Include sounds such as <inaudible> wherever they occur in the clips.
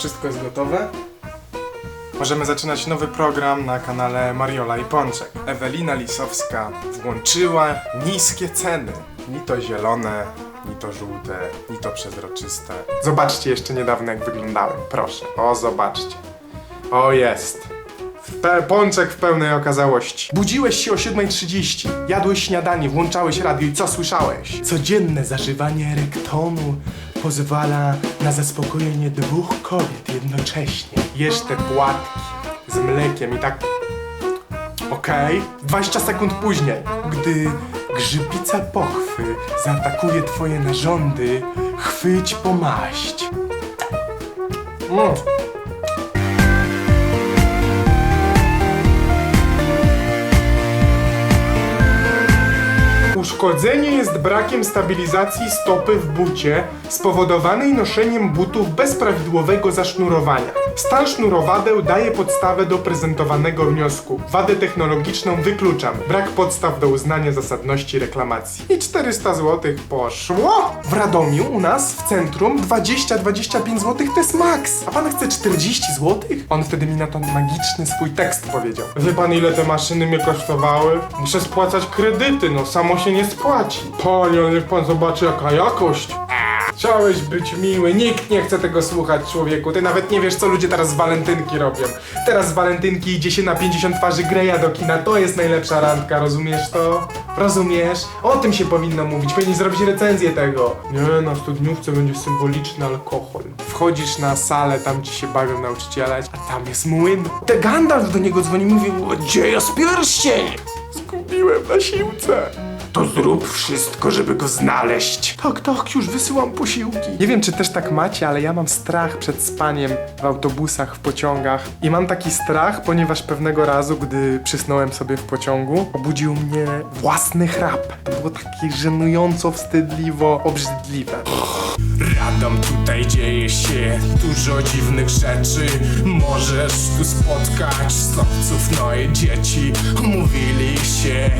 wszystko jest gotowe. Możemy zaczynać nowy program na kanale Mariola i Pączek. Ewelina Lisowska włączyła niskie ceny. Ni to zielone, ni to żółte, ni to przezroczyste. Zobaczcie jeszcze niedawno jak wyglądałem, proszę. O, zobaczcie. O, jest. Pe- pączek w pełnej okazałości. Budziłeś się o 7.30, jadłeś śniadanie, włączałeś radio i co słyszałeś? Codzienne zażywanie erektonu pozwala na zaspokojenie dwóch kobiet jednocześnie. Jesz te płatki z mlekiem i tak... Okej. 20 sekund później, gdy grzybica pochwy zaatakuje twoje narządy, chwyć po maść. Mm. Uszkodzenie jest brakiem stabilizacji stopy w bucie spowodowanej noszeniem butów bez prawidłowego zasznurowania. Stan sznurowadeł daje podstawę do prezentowanego wniosku. Wadę technologiczną wykluczam. Brak podstaw do uznania zasadności reklamacji. I 400 zł poszło. W Radomiu u nas w centrum 20-25 zł to jest maks. A pan chce 40 zł? On wtedy mi na to magiczny swój tekst powiedział. Wie pan ile te maszyny mnie kosztowały? Muszę spłacać kredyty, no samo się nie spłaci. Panie, niech pan zobaczy jaka jakość. Chciałeś być miły, nikt nie chce tego słuchać, człowieku. Ty nawet nie wiesz, co ludzie teraz z walentynki robią. Teraz z walentynki idzie się na 50 twarzy Greya do kina, to jest najlepsza randka, rozumiesz to? Rozumiesz? O tym się powinno mówić, powinni zrobić recenzję tego. Nie, na studniówce będzie symboliczny alkohol. Wchodzisz na salę, tam ci się bawią nauczyciele, a tam jest młyn. Te Gandalf do niego dzwoni, mówi, gdzie jest pierścień? Zgubiłem na siłce. To zrób wszystko, żeby go znaleźć. Tak, tak, już wysyłam posiłki. Nie wiem, czy też tak macie, ale ja mam strach przed spaniem w autobusach, w pociągach. I mam taki strach, ponieważ pewnego razu, gdy przysnąłem sobie w pociągu, obudził mnie własny chrap. To było takie żenująco, wstydliwo, obrzydliwe. Radom, tutaj dzieje się dużo dziwnych rzeczy Możesz tu spotkać sobców, no i dzieci Mówili się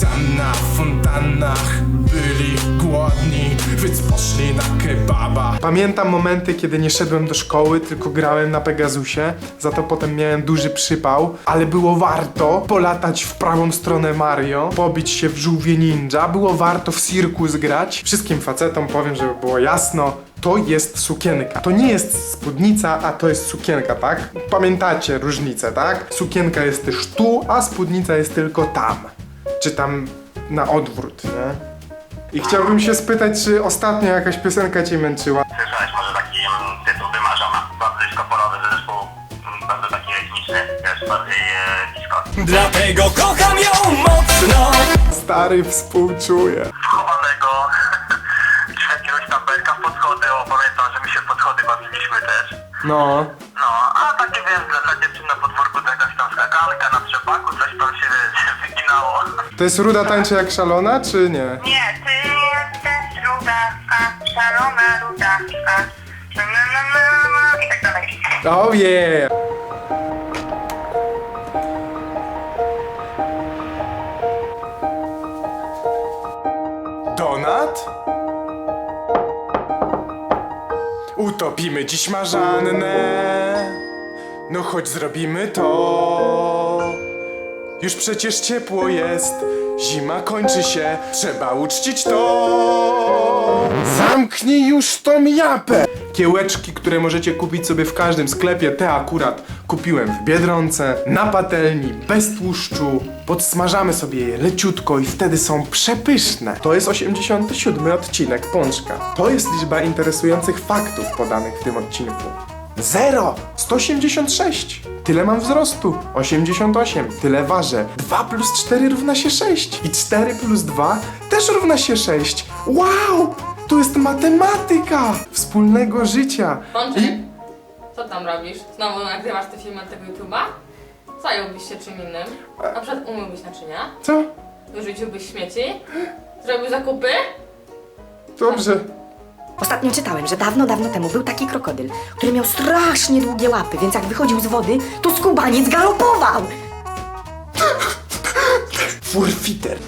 tam na fontannach Byli głodni, więc poszli na kebaba Pamiętam momenty, kiedy nie szedłem do szkoły, tylko grałem na Pegasusie. Za to potem miałem duży przypał, ale było warto polatać w prawą stronę Mario, pobić się w żółwie ninja, było warto w cirkus grać. Wszystkim facetom powiem, żeby było jasno, to jest sukienka. To nie jest spódnica, a to jest sukienka, tak? Pamiętacie różnicę, tak? Sukienka jest też tu, a spódnica jest tylko tam. Czy tam na odwrót, nie? I chciałbym się spytać, czy ostatnio jakaś piosenka cię męczyła? Słyszałeś może taki mm, tytuł Wymarzona. Bardzo diskoporowy zespół, mm, bardzo taki rytmiczny, wiesz, bardziej e, disco. Dlatego kocham ją mocno Stary współczuję. Chowanego, czy <laughs> jakiegoś tam berka w podchody, o pamiętam, że my się w podchody bawiliśmy też. No. No, a takie wiesz, dla, dla dziewczyn na podwórku To jest ruda tańczy jak szalona, czy nie? Nie, ty jesteś rudaczka, szalona rudaczka. Na, na, na, na, na, I tak dalej. Oh yeah! Donat? Utopimy dziś marzannę. No chodź zrobimy to. Już przecież ciepło jest, zima kończy się, trzeba uczcić to. Zamknij już tą japę! Kiełeczki, które możecie kupić sobie w każdym sklepie, te akurat kupiłem w Biedronce, na patelni, bez tłuszczu. Podsmażamy sobie je leciutko i wtedy są przepyszne. To jest 87 odcinek Pączka. To jest liczba interesujących faktów podanych w tym odcinku. Zero! 186! Tyle mam wzrostu. 88. Tyle ważę. 2 plus 4 równa się 6. I 4 plus 2 też równa się 6. Wow! To jest matematyka wspólnego życia. Pączek, I co tam robisz? Znowu nagrywasz te filmy od tego YouTube'a? Zająłbyś się czym innym? Na przykład umyłbyś naczynia? co? Wyrzuciłbyś śmieci? Zrobił zakupy? Dobrze. Ostatnio czytałem, że dawno, dawno temu był taki krokodyl, który miał strasznie długie łapy, więc jak wychodził z wody, to skubaniec galopował. Furfiter.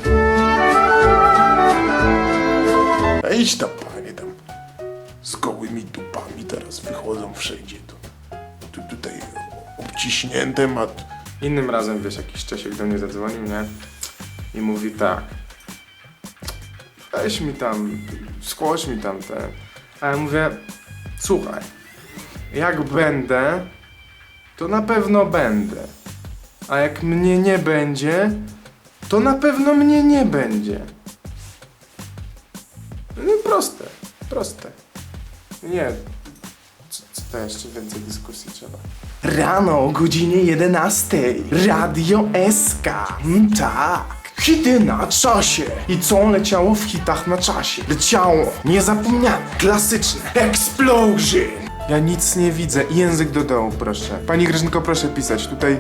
A idź tam, panie tam. Z gołymi dupami teraz wychodzą wszędzie. Tu, tu tutaj obciśnięte ma. Innym razem, wiesz, jakiś Czesiek do mnie zadzwonił, nie? I mówi tak. Weź mi tam, skłoś mi tam te. A ja mówię, słuchaj, jak będę, to na pewno będę. A jak mnie nie będzie, to na pewno mnie nie będzie. No proste, proste. Nie, co, co to jeszcze więcej dyskusji trzeba? Rano o godzinie 11. Radio SK. Mm, tak. Hity na czasie. I co leciało w hitach na czasie? Leciało. Niezapomniane. Klasyczne. Explosion. Ja nic nie widzę. Język do dołu, proszę. Pani Grażynko, proszę pisać. Tutaj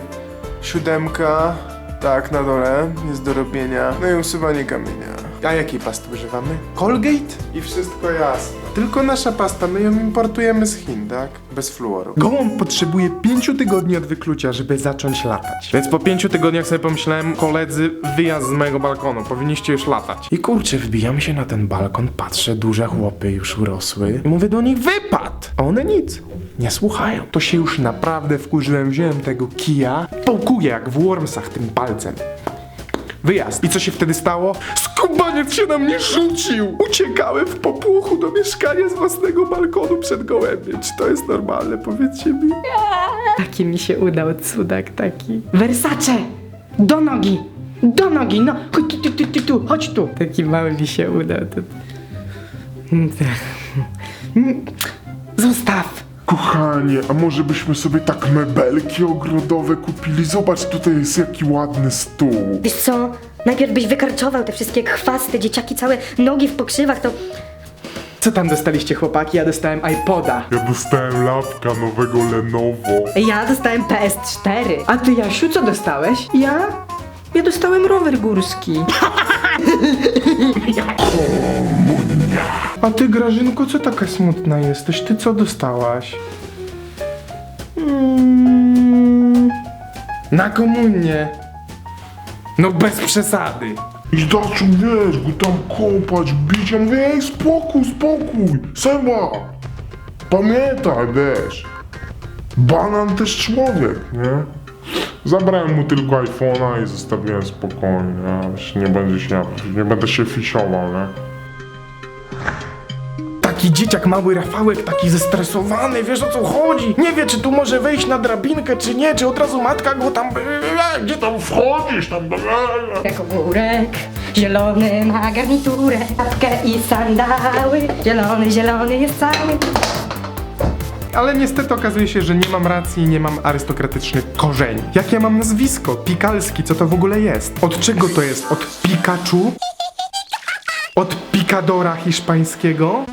siódemka. Tak, na dole. Jest do robienia. No i usuwanie kamienia. A jakiej pasty używamy? Colgate? I wszystko jasne. Tylko nasza pasta, my ją importujemy z Chin, tak? Bez fluoru. Gołąb potrzebuje pięciu tygodni od wyklucia, żeby zacząć latać. Więc po pięciu tygodniach sobie pomyślałem, koledzy, wyjazd z mojego balkonu, powinniście już latać. I kurczę, wbijam się na ten balkon, patrzę, duże chłopy już urosły. I mówię do nich, wypad! A one nic. Nie słuchają. To się już naprawdę wkurzyłem, wziąłem tego kija, połkuję jak w Wormsach tym palcem. Wyjazd. I co się wtedy stało? Skubaniec się na mnie rzucił! Uciekałem w popłochu do mieszkania z własnego balkonu przed gołębiem. Czy to jest normalne? Powiedzcie mi. Taki mi się udał cudak taki. Versace! Do nogi! Do nogi! No, chodź tu, tu, tu, tu, tu, chodź tu! Taki mały mi się udał. To... <laughs> Zostaw! Kochanie, a może byśmy sobie tak mebelki ogrodowe kupili? Zobacz, tutaj jest jaki ładny stół. Wiesz co, najpierw byś wykarczował te wszystkie chwasty, dzieciaki całe nogi w pokrzywach, to Co tam dostaliście chłopaki? Ja dostałem iPoda. Ja dostałem lapka nowego Lenovo. Ja dostałem PS4. A ty, Jasiu, co dostałeś? Ja? Ja dostałem rower górski. <laughs> A ty Grażynko, co taka smutna jesteś? Ty co dostałaś? Mm. Na komunię. No bez przesady. I zaczął, wiesz, go tam kopać, bić. Ja mówię, ej, spokój, spokój. Seba, pamiętaj, wiesz. Banan też człowiek, nie? Zabrałem mu tylko iPhone'a i zostawiłem spokojnie, się nie będę się, nie będę się fisiował, nie? Taki dzieciak mały Rafałek, taki zestresowany, wiesz o co chodzi? Nie wie, czy tu może wejść na drabinkę, czy nie, czy od razu matka go tam... Gdzie tam Wchodzisz tam, jak ogórek, zielony ma garniturę, czapkę i sandały, zielony, zielony jest cały. Ale niestety okazuje się, że nie mam racji i nie mam arystokratycznych korzeni. Jak ja mam nazwisko? Pikalski, co to w ogóle jest? Od czego to jest? Od Pikachu? Od Picadora hiszpańskiego?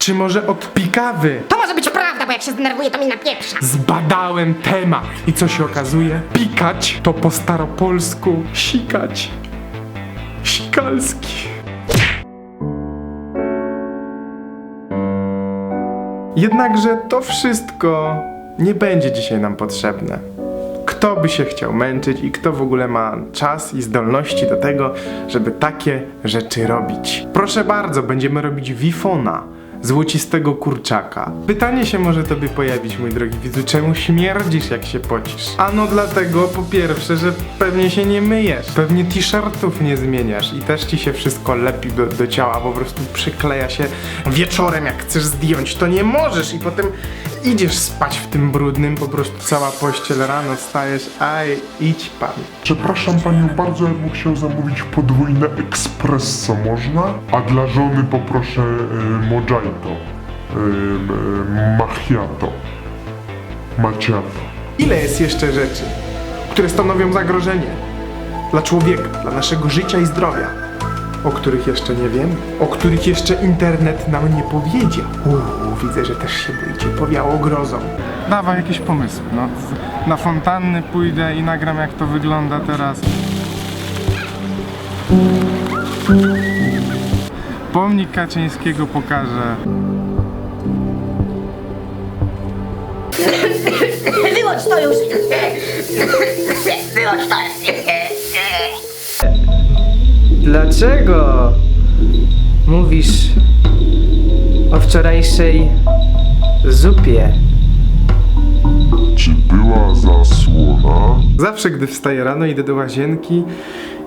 Czy może od pikawy? To może być prawda, bo jak się zdenerwuję, to mi napieprza. Zbadałem temat. I co się okazuje? Pikać to po staropolsku sikać. Sikalski. Jednakże to wszystko nie będzie dzisiaj nam potrzebne. Kto by się chciał męczyć i kto w ogóle ma czas i zdolności do tego, żeby takie rzeczy robić? Proszę bardzo, będziemy robić wifona. Złocistego kurczaka. Pytanie się może tobie pojawić, mój drogi widzu, czemu śmierdzisz jak się pocisz? Ano dlatego, po pierwsze, że pewnie się nie myjesz, pewnie t-shirtów nie zmieniasz i też ci się wszystko lepi do, do ciała, po prostu przykleja się wieczorem jak chcesz zdjąć, to nie możesz i potem idziesz spać w tym brudnym, po prostu cała pościel rano wstajesz, aj, idź pan. Przepraszam panią bardzo, ja bym chciał zamówić podwójne espresso, można? A dla żony poproszę y, mojito, y, y, macchiato, macchiato. Ile jest jeszcze rzeczy, które stanowią zagrożenie dla człowieka, dla naszego życia i zdrowia, o których jeszcze nie wiem, o których jeszcze internet nam nie powiedział? Uuu, widzę, że też się boicie, powiało grozą. Dawaj jakieś pomysły, no. Na fontanny pójdę i nagram jak to wygląda teraz. Pomnik Kaczyńskiego pokażę. Wyłącz to już! Wyłącz to! Dlaczego mówisz o wczorajszej zupie. Czy była zasłona? Zawsze, gdy wstaję rano, idę do łazienki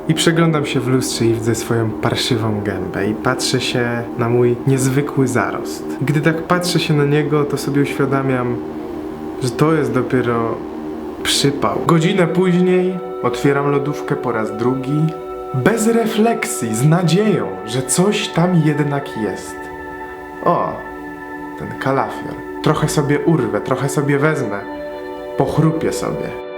i przeglądam się w lustrze i widzę swoją parszywą gębę i patrzę się na mój niezwykły zarost. Gdy tak patrzę się na niego, to sobie uświadamiam, że to jest dopiero przypał. Godzinę później otwieram lodówkę po raz drugi, bez refleksji, z nadzieją, że coś tam jednak jest. O, ten kalafior. Trochę sobie urwę, trochę sobie wezmę, pochrupię sobie.